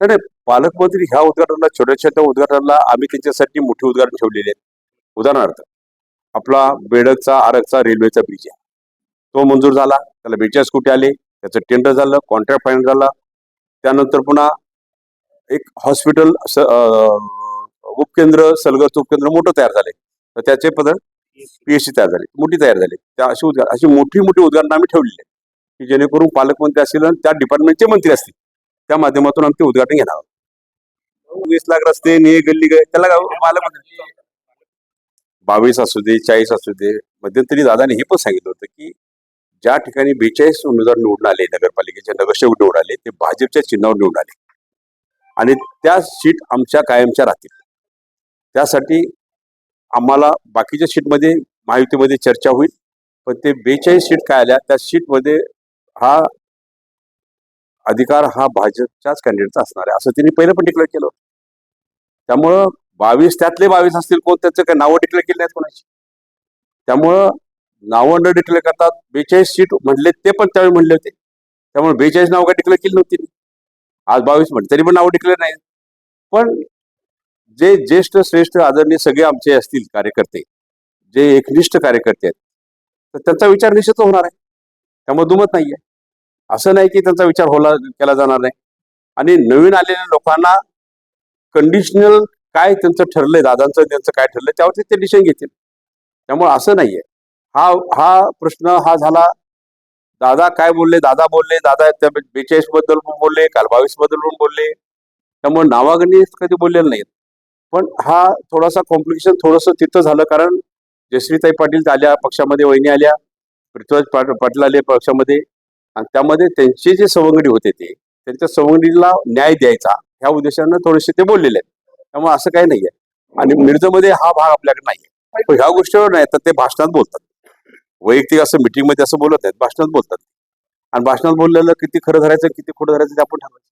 नाही नाही, पालकमंत्री ह्या उद्घाटनाला छोट्या छोट्या उद्घाटनाला आम्ही त्यांच्यासाठी मोठे उद्घाटन ठेवलेले आहेत उदाहरणार्थ आपला बेडकचा आरगचा रेल्वेचा ब्रिज आहे. तो मंजूर झाला त्याला बेचाळीस कोटी आले त्याचं टेंडर झालं कॉन्ट्रॅक्ट फायनल झाला. त्यानंतर पुन्हा एक हॉस्पिटल उपकेंद्र सलगत उपकेंद्र मोठं तयार झाले. तर त्याचे पद पीएचसी तयार झाले मोठी तयार झाली. त्या अशी उद्घाटन अशी मोठी मोठी उद्घाटनं आम्ही ठेवलेली आहे की जेणेकरून पालकमंत्री असतील आणि त्या डिपार्टमेंटचे मंत्री असतील. त्या माध्यमातून आम्ही ते उद्घाटन घेणार आहोत. वीस लाख रस्ते ने गल्ली त्याला पालकमंत्री बावीस असू दे चाळीस असू दे मध्यंतरी दादाने हे पण सांगितलं होतं की ज्या ठिकाणी बेचाळीस उमेदवार निवडून आले नगरपालिकेचे नगरसेवक निवडून आले ते भाजपच्या चिन्हावर निवडून आले. आणि त्या सीट आमच्या कायमच्या राहतील. त्यासाठी आम्हाला बाकीच्या सीटमध्ये महायुतीमध्ये चर्चा होईल पण ते बेचाळीस सीट काय आल्या त्या सीटमध्ये हा अधिकार हा भाजपच्याच कॅन्डिडेटचा असणार आहे. असं त्यांनी पहिलं पण डिक्लेअर केलं त्यामुळं बावीस त्यातले बावीस असतील कोण? त्याचं काही नावं डिक्लेअर केली नाहीत कोणाची? त्यामुळं नावं न डिक्लेअर करतात. बेचाळीस सीट म्हटले ते पण त्यावेळी म्हणले होते. त्यामुळे बेचाळीस नावं काय डिक्लेअर केली नव्हती आज बावीस म्हटले. तरी पण नावं डिक्लेअर नाही पण जे ज्येष्ठ श्रेष्ठ आदरणीय सगळे आमचे असतील कार्यकर्ते जे एकनिष्ठ कार्यकर्ते आहेत तर त्यांचा विचार निश्चित होणार आहे. त्यामुळे दुमत नाहीये. असं नाही की त्यांचा विचार होला केला जाणार नाही. आणि नवीन आलेल्या लोकांना कंडिशनल काय त्यांचं ठरलंय दादांचं त्यांचं काय ठरलंय त्यावरती ते डिसिजन घेतील. त्यामुळे असं नाहीये. हा हा प्रश्न हा झाला. दादा काय बोलले? दादा बोलले. दादा त्या बेचाळीसबद्दल पण बोलले काल बावीसबद्दल पण बोलले. त्यामुळे नावागणी कधी बोललेलं नाहीत. पण हा थोडासा कॉम्प्लिकेशन थोडंसं तिथं झालं कारण जयश्रीताई पाटील आल्या पक्षामध्ये वहिनी आल्या पृथ्वीराज पाट- पाटील आले पक्षामध्ये. आणि त्यामध्ये त्यांचे जे सवंगडी होते ते त्यांच्या सवंगडीला न्याय द्यायचा ह्या उद्देशानं थोडेसे ते बोललेले आहेत. त्यामुळे असं काही नाहीये. आणि मिरजमध्ये हा भाग आपल्याकडे नाहीये. पण ह्या गोष्टीवर नाही तर ते भाषणात बोलतात. वैयक्तिक असं मिटिंगमध्ये असं बोलत नाहीत भाषणात बोलतात. आणि भाषणात बोललेलं किती खरं धरायचं किती खोटं धरायचं ते आपण ठरवायचं.